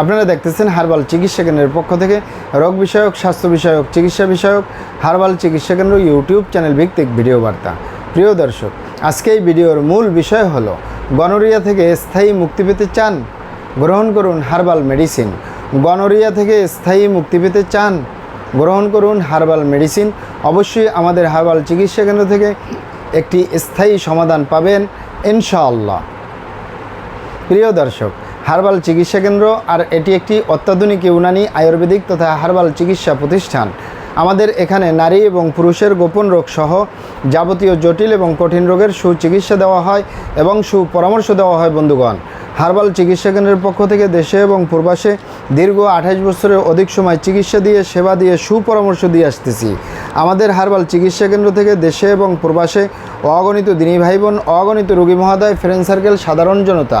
আপনারা দেখতেছেন হার্বাল চিকিৎসা কেন্দ্রের পক্ষ থেকে রোগ বিষয়ক, স্বাস্থ্য বিষয়ক, চিকিৎসা বিষয়ক, হার্বাল চিকিৎসা কেন্দ্র ইউটিউব চ্যানেল ভিত্তিক ভিডিও বার্তা। প্রিয় দর্শক, আজকে এই ভিডিওর মূল বিষয় হলো, গনোরিয়া থেকে স্থায়ী মুক্তি পেতে চান? গ্রহণ করুন হার্বাল মেডিসিন। গনোরিয়া থেকে স্থায়ী মুক্তি পেতে চান? গ্রহণ করুন হার্বাল মেডিসিন। অবশ্যই আমাদের হার্বাল চিকিৎসা কেন্দ্র থেকে একটি স্থায়ী সমাধান পাবেন, ইনশাআল্লাহ। প্রিয় দর্শক হার্বাল চিকিৎসা কেন্দ্র আর এটি একটি অত্যাধুনিক ইউনানি আয়ুর্বেদিক তথা হার্বাল চিকিৎসা প্রতিষ্ঠান। আমাদের এখানে নারী এবং পুরুষের গোপন রোগ সহ যাবতীয় জটিল এবং কঠিন রোগের সুচিকিৎসা দেওয়া হয় এবং সুপরামর্শ দেওয়া হয় বন্ধুগণ। হার্বাল চিকিৎসা কেন্দ্রের পক্ষ থেকে দেশে এবং প্রবাসে দীর্ঘ আঠাশ বছরের অধিক সময় চিকিৎসা দিয়ে, সেবা দিয়ে, সুপরামর্শ দিয়ে আসতেছি। আমাদের হার্বাল চিকিৎসা কেন্দ্র থেকে দেশে এবং প্রবাসে অগণিত দিনী ভাই বোন, অগণিত রোগী মহাদয় ফ্রেন্ড সার্কেল সাধারণ জনতা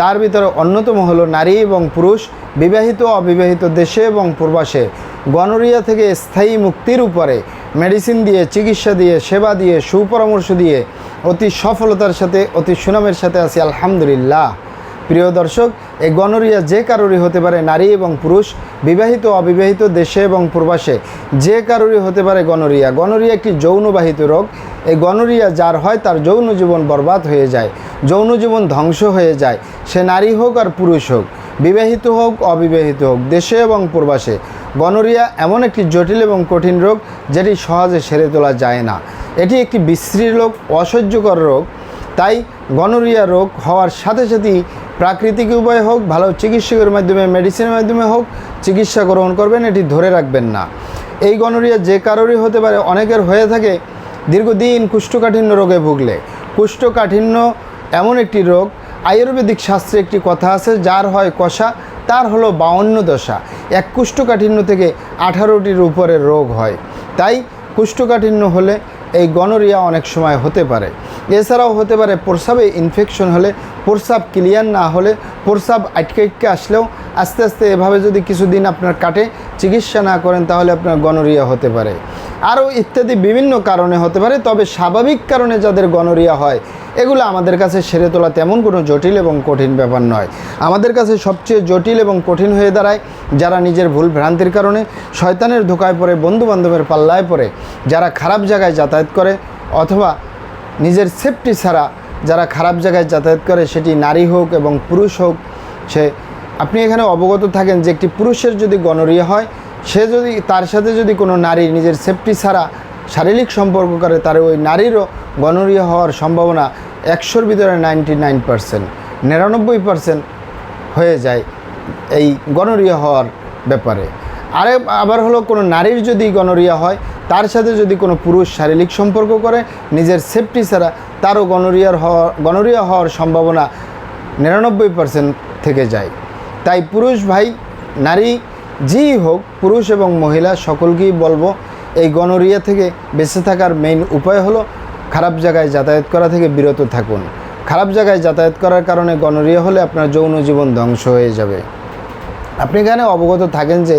তার ভিতরে অন্যতম হলো নারী এবং পুরুষ, বিবাহিত অবিবাহিত দেশে এবং প্রবাসে। গনোরিয়া থেকে স্থায়ী মুক্তির উপরে মেডিসিন দিয়ে, চিকিৎসা দিয়ে, সেবা দিয়ে, সুপরামর্শ দিয়ে অতি সফলতার সাথে, অতি সুনামের সাথে আছি, আলহামদুলিল্লাহ। প্রিয় দর্শক এই গনোরিয়া যে কারোরই হতে পারে নারী এবং পুরুষ, বিবাহিত অবিবাহিত দেশে এবং প্রবাসে, যে কারোরই হতে পারে গনোরিয়া গনোরিয়া একটি যৌনবাহিত রোগ। এই গনোরিয়া যার হয় তার যৌন জীবন বরবাদ হয়ে যায়, যৌন জীবন ধ্বংস হয়ে যায়। সে নারী হোক আর পুরুষ হোক, বিবাহিত হোক, অবিবাহিত হোক, দেশে এবং প্রবাসে। গনোরিয়া এমন একটি জটিল এবং কঠিন রোগ যেটি সহজে সেরে তোলা যায় না। এটি একটি বিশ্রী রোগ, অসহ্যকর রোগ। তাই গনোরিয়া রোগ হওয়ার সাথে সাথেই প্রাকৃতিক উপায় হোক, ভালো চিকিৎসকের মাধ্যমে মেডিসিনের মাধ্যমে হোক, চিকিৎসা গ্রহণ করবেন, এটি ধরে রাখবেন না। এই গনোরিয়া যে কারোরই হতে পারে, অনেকের হয়ে থাকে দীর্ঘদিন কুষ্ঠকাঠিন্য রোগে ভুগলে। কুষ্ঠকাঠিন্য এমন একটি রোগ, আয়ুর্বেদিক শাস্ত্রে একটি কথা আছে, যার হয় কষা, তার হলো বাউন্ন দশা। এক কুষ্ঠকাঠিন্য থেকে আঠারোটির উপরে রোগ হয়। তাই কুষ্ঠকাঠিন্য হলে এই গনোরিয়া অনেক সময় হতে পারে। এছাড়াও হতে পারে, প্রস্রাবে ইনফেকশন হলে প্রস্রাব ক্লিয়ার না হলে প্রস্রাব আটকে আটকে আসলেও আস্তে আস্তে এভাবে যদি কিছুদিন আপনার কাটে, চিকিৎসা না করেন তাহলে আপনার গনোরিয়া হতে পারে। আরও ইত্যাদি বিভিন্ন কারণে হতে পারে, তবে স্বাভাবিক কারণে যাদের গনোরিয়া হয়, এগুলো আমাদের কাছে সেরে তোলা তেমন কোনো জটিল এবং কঠিন ব্যাপার নয়। আমাদের কাছে সবচেয়ে জটিল এবং কঠিন হয়ে দাঁড়ায় যারা নিজের ভুল ভ্রান্তির কারণে শয়তানের ধোকায় পড়ে, বন্ধুবান্ধবের পাল্লায় পড়ে, যারা খারাপ জায়গায় যাতায়াত করে, অথবা নিজের সেফটি ছাড়া যারা খারাপ জায়গায় যাতায়াত করে, সেটি নারী হোক এবং পুরুষ হোক, সে, আপনি এখানে অবগত থাকেন যে একটি পুরুষের যদি গনোরিয়া হয়, সে যদি, তার সাথে যদি কোনো নারী নিজের সেফটি ছাড়া শারীরিক সম্পর্ক করে, তার ওই নারীরও গনোরিয়া হওয়ার সম্ভাবনা একশোর ভিতরে নাইনটি নাইন পারসেন্ট নিরানব্বই পারসেন্ট হয়ে যায় এই গনোরিয়া হওয়ার ব্যাপারে। আরে, আবার হলো কোনো নারীর যদি গণরিয়া হয় তার সাথে যদি কোনো পুরুষ শারীরিক সম্পর্ক করে, নিজের সেফটি ছাড়া তারও গনোরিয়ার হওয়া গনোরিয়া হওয়ার সম্ভাবনা নিরানব্বই পার্সেন্ট থেকে যায়। তাই পুরুষ ভাই, নারী, যেই হোক, পুরুষ এবং মহিলা সকলকেই বলব, এই গনোরিয়া থেকে বেঁচে থাকার মেইন উপায় হলো খারাপ জায়গায় যাতায়াত করা থেকে বিরত থাকুন। খারাপ জায়গায় যাতায়াত করার কারণে গনোরিয়া হলে আপনার যৌন জীবন ধ্বংস হয়ে যাবে। আপনি এখানে অবগত থাকেন যে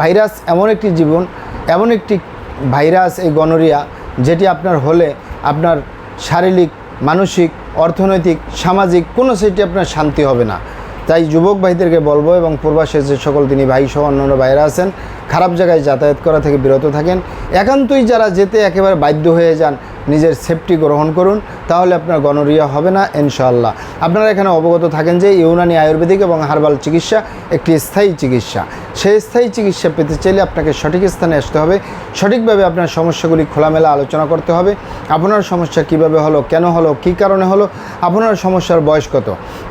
ভাইরাস এমন একটি জীবন, এমন একটি ভাইরাস, এই গনোরিয়া, যেটি আপনার হলে আপনার শারীরিক, মানসিক, অর্থনৈতিক, সামাজিক, কোনো সেটি আপনার শান্তি হবে না। তাই যুবক ভাইদেরকে বলব এবং পূর্বাসে যে সকল তিনি ভাইসহ অন্যান্য ভাইরা আছেন, খারাপ জায়গায় যাতায়াত করা থেকে বিরত থাকেন। একান্তই যারা যেতে একেবারে বাধ্য হয়ে যান নিজের সেফটি গ্রহণ করুন, তাহলে আপনার গনোরিয়া হবে না ইনশাল্লাহ আপনারা এখানে অবগত থাকেন যে ইউনানি আয়ুর্বেদিক এবং হার্বাল চিকিৎসা একটি স্থায়ী চিকিৎসা। সেই স্থায়ী চিকিৎসা পেতে চাইলে আপনাকে সঠিক স্থানে আসতে হবে। সঠিকভাবে আপনার সমস্যাগুলি খোলামেলা আলোচনা করতে হবে। আপনার সমস্যা কীভাবে হলো, কেন হলো, কী কারণে হলো, আপনার সমস্যার বয়স কত।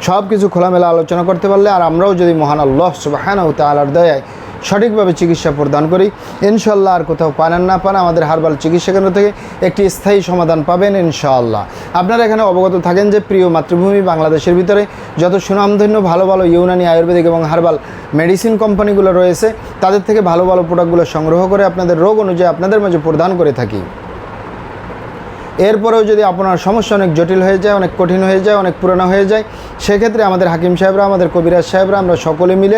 সব কিছু খোলামেলা আলোচনা করতে পারলে, আর আমরাও যদি মহান আল্লাহ সুবাহানাউ তালার দয়ায় সঠিকভাবে চিকিৎসা প্রদান করি। ইনশাল্লাহ আর কোথাও পান না পান আমাদের হারবাল চিকিৎসা কেন্দ্র থেকে একটি স্থায়ী সমাধান পাবেন ইনশাআল্লাহ। আপনারা এখানে অবগত থাকেন যে প্রিয় মাতৃভূমি বাংলাদেশের ভিতরে যত সুনামধন্য ভালো ভালো ইউনানি আয়ুর্বেদিক এবং হার্বাল মেডিসিন কোম্পানিগুলো রয়েছে, তাদের থেকে ভালো ভালো প্রোডাক্টগুলো সংগ্রহ করে আপনাদের রোগ অনুযায়ী আপনাদের মাঝে প্রদান করে থাকি। এরপরেও যদি আপনার সমস্যা অনেক জটিল হয়ে যায়, অনেক কঠিন হয়ে যায়, অনেক পুরানো হয়ে যায়, সেক্ষেত্রে আমাদের হাকিম সাহেবরা, আমাদের কবিরাজ সাহেবরা, আমরা সকলে মিলে